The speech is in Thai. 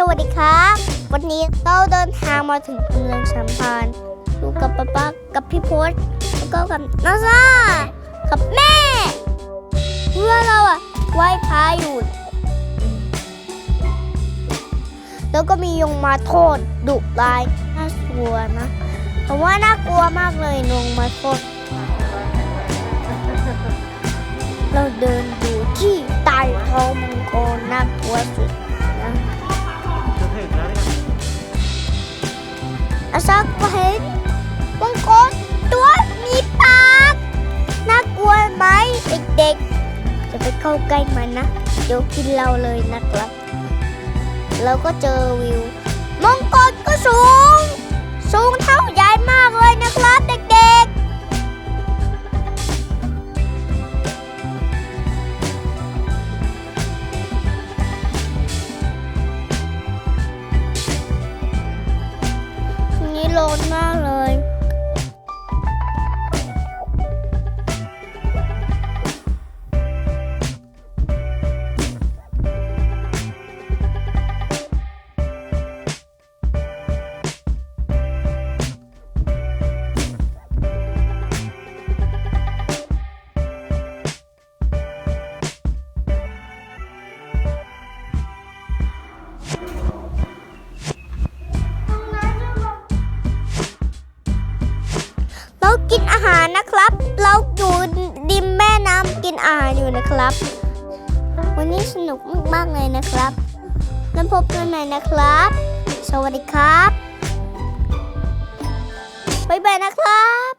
สวัสดีครับ วันนี้เราเดินทางมาถึงเมืองสัมพันธ์อยู่กับป๊าป๊ากับพี่พศแล้วก็กับน้าซากับแม่เพื่อเราอะไหว้พระอยู่ แล้วก็มียงมาโทษดุร้ายน่ากลัวนะแต่ว่าน่ากลัวมากเลยยงมาโทษ เราเดินอยู่ที่ใต้ท้องมังกรน่ากลัวสุด อาซาก็เห็นมังกรตัวมีปากน่ากลัวไหมเด็กๆ จะไปเข้าใกล้มันนะ เดี๋ยวกินเราเลยนะครับ แล้วก็เจอวิวมังกรก็สูง โลนมากเลย เรากินอาหารนะครับ เราอยู่ริมแม่น้ำกินอาหารอยู่นะครับ วันนี้สนุกมากๆเลยนะครับ แล้วพบกันใหม่นะครับ สวัสดีครับบ๊ายบายนะครับ